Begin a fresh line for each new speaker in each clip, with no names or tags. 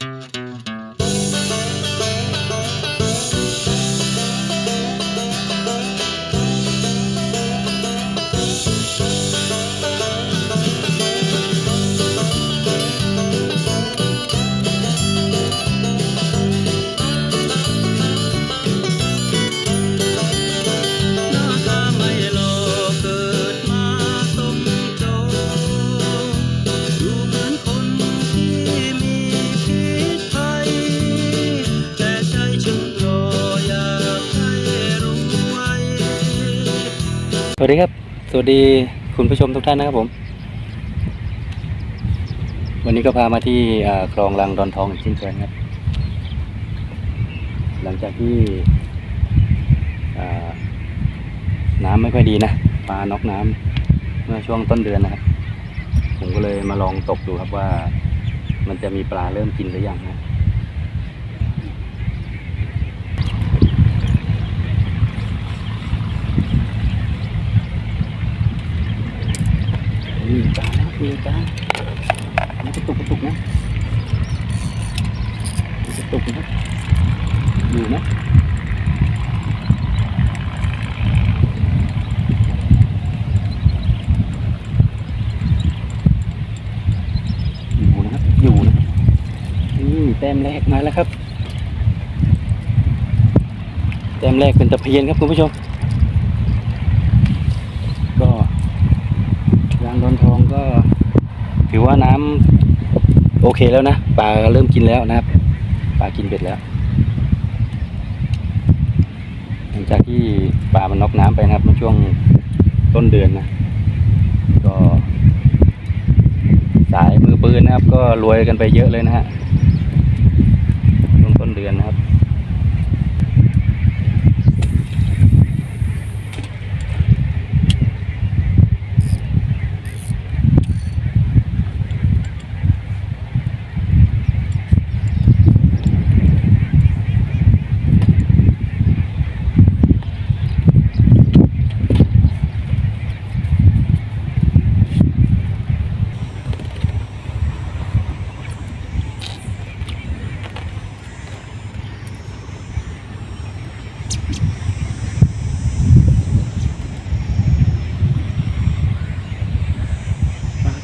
ห วั
สดีครับ สวัสดีคุณผู้ชมทุกท่านนะครับผม วันนี้ก็พามาที่คลองลังดอนทองอีกเช่นเคยนครับ หลังจากที่น้ำไม่ค่อยดีนะปลาน็อกน้ำเมื่อช่วงต้นเดือนนะครับ ผมก็เลยมาลองตกดูครับว่า มันจะมีปลาเริ่มกินหรือยังนะ มีป ลานมันกระตุกกระตุกนะกระตุกนะอยู่นะอยู่นะครับอยู่นะครับนี่แต้มแรกมาแล้วครับแต้มแรกเป็นตะเพียนครับคุณผู้ชม ก็ยางโดนทอ ถือว่าน้ำโอเคแล้วนะปลาเริ่มกินแล้วนะครับปลากินเบ็ดแล้วหลังจากที่ปลามันน็อกน้ำไปนะครับในช่วงต้นเดือนนะก็ สายมือปืนนะครับ ก็รวยกันไปเยอะเลยนะฮะช่วงต้นเดือนนะครับ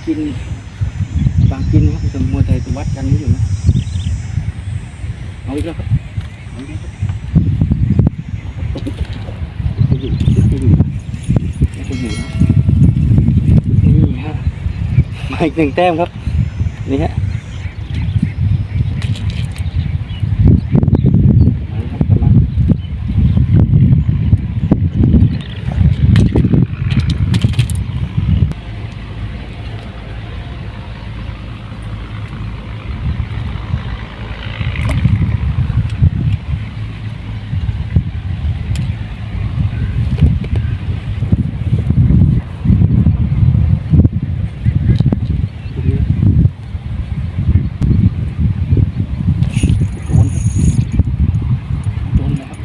กินบางกินครับสมมติไทยวัดกันไม่อยู่นะเอาอีกแล้วครับเอาอีกแล้วครับจะอยู่จะอยู่จะอยู่นะนี่ฮะมาอีกหนึ่งแต้มครับ นี่ฮะมาครับกำลัง โดนครับโดนแล้วครับ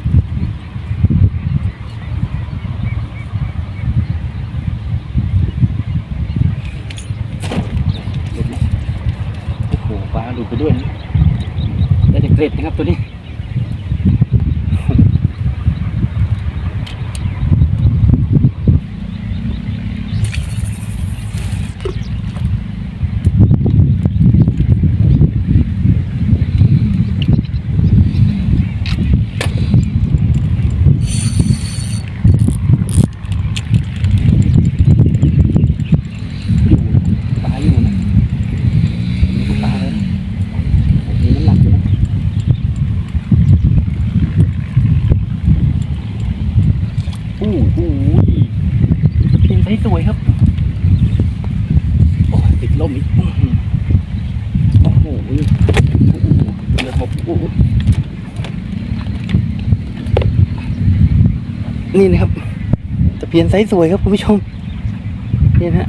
หลุดแล้วโอ้โหปลาหลุดไปด้วยนะ ได้แต่เกร็ดนะครับตัวนี้ อยู่ปลาอยู่นะมีปลาเลยนะมีน้ำหนักอยู่นะอู้หูเป็นไซ สวยครับ โอ้ติดลมอีก โอ้โหโอ้โหเดือหกนี่นะครับตะเพียนไซส์สวยครับคุณผู้ชมนี่นะฮะ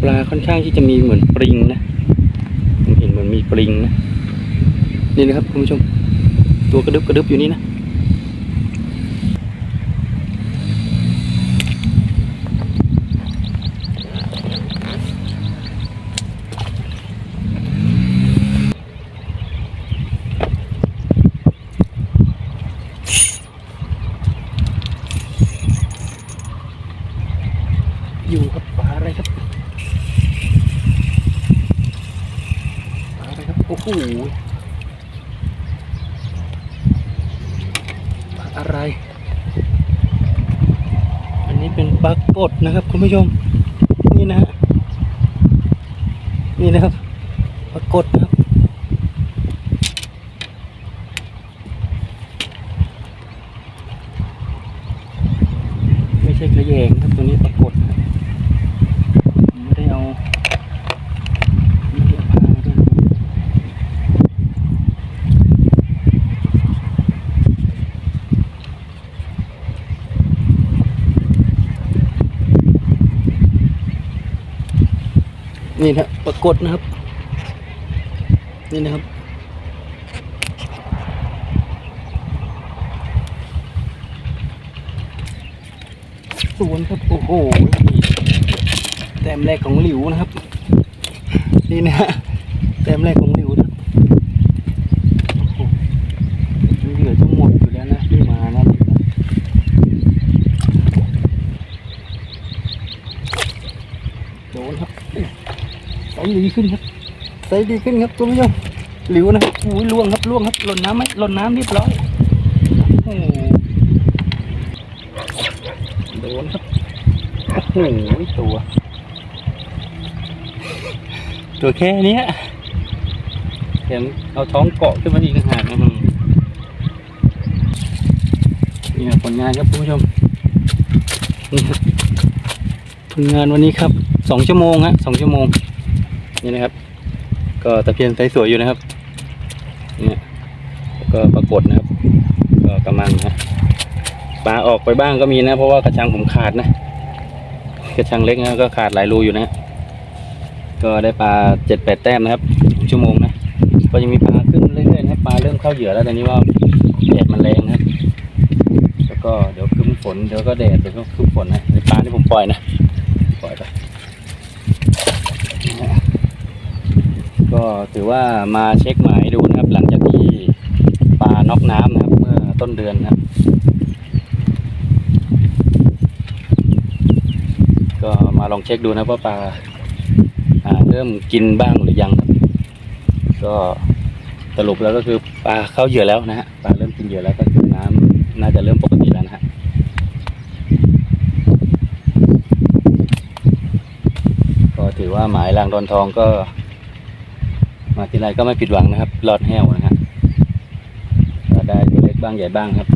ปลาค่อนข้างที่จะมีเหมือนปริงนะผมเห็นเหมือนมีปริงนะนี่นะครับคุณผู้ชม ตัวกระดึบกระดึบอยู่นี่นะ น อยู่ครับปลาอะไรครับปลาอะไรครับ โอ้โหอะไร อันนี้เป็นปลากดนะครับคุณผู้ชม นี่นะฮะนี่นะครับปลากดนะครับ ไม่ใช่กระแยงครับตัวนี้ปรากฏนะครับผมไม่ได้เอาไม่ได้เอาผ้ามาด้วยนะครับ นี่นะปรากฏนะครับ นี่นะครับ สวนครับ โอ้โหแต้มแรกของหลิวนะครับ นี่นะแต้มแรกของหลิวนะโอ้โหมันเหลือจะหมดอยู่แล้วนะที่มานะโดนครับ ใสดีขึ้นครับใสดีขึ้นครับคุณผู้ชมหลิวนะครับอุ้ยล่วงครับล่วงครับหล่นน้ำไหมหล่นน้ำเรียบร้อยโอ้โหโดนครับโอ้โหตัว ตัวแค่เนี้ยเห็นเอาท้องเกาะขึ้นมาอีกต่างหากนะมึงนี่ครับผลงานครับคุณผู้ชมนี่ครับผลงานวันนี้ครับสองชั่วโมงฮะสองชั่วโมง นี่นะครับ ก็ตะเพียนใสสวยอยู่นะครับเนี่ยก็ปรากฏนะครับ ก็กำลังฮะปลาออกไปบ้างก็มีนะ เพราะว่ากระชังผมขาดนะ กระชังเล็กนะก็ขาดหลายรูอยู่นะก็ได้ปลาเจ็ดแปดแต้มนะครับชั่วโมงนะก็ยังมีปลาขึ้นเรื่อยๆนะปลาเริ่มเข้าเหยื่อแล้วแต่นี้ว่าแดดมันแรงนะครับแล้วก็เดี๋ยวคึ้มฝนเดี๋ยวก็แดดเดี๋ยวก็คึ้มฝนนะในปลาที่ผมปล่อยนะปล่อยไป ก็ถือว่ามาเช็คหมายดูนะครับ หลังจากที่ปลาน็อกน้ำนะครับ เมื่อต้นเดือนนะครับ ก็มาลองเช็คดูนะว่าปลาเริ่มกินบ้างหรือยังครับ ก็สรุปแล้วก็คือปลาเข้าเหยื่อแล้วนะฮะปลาเริ่มกินเหยื่อแล้วก็คือน้ำน่าจะเริ่มปกติแล้วนะฮะก็ถือว่าหมายรางดอนทองก็ มาทีไรก็ไม่ผิดหวังนะครับรอดแห้วนะฮะก็ได้ตัวเล็กบ้างใหญ่บ้างครับ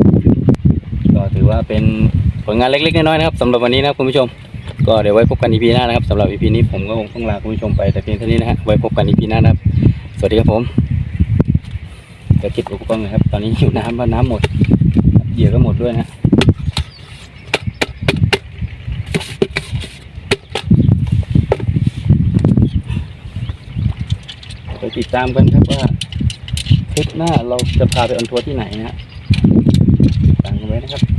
ก็ถือว่าเป็นผลงานเล็กๆน้อยๆนะครับสำหรับวันนี้นะครับคุณผู้ชม ก็เดี๋ยวไว้พบกัน EP หน้านะครับสำหรับ EP นี้ผมก็คงต้องลาคุณผู้ชมไปแต่เพียงเท่านี้นะฮะไว้พบกัน EP หน้านะครับสวัสดีครับผมเดี๋ยวคิดอุปกรณ์นะครับ ตอนนี้หิวน้ำเพราะน้ำหมดเหยื่อก็หมดด้วยนะฮะไป ติดตามกันครับว่าคลิปหน้าเราจะพาไปออนทัวร์ที่ไหนนะฮะตามกันไว้นะครับ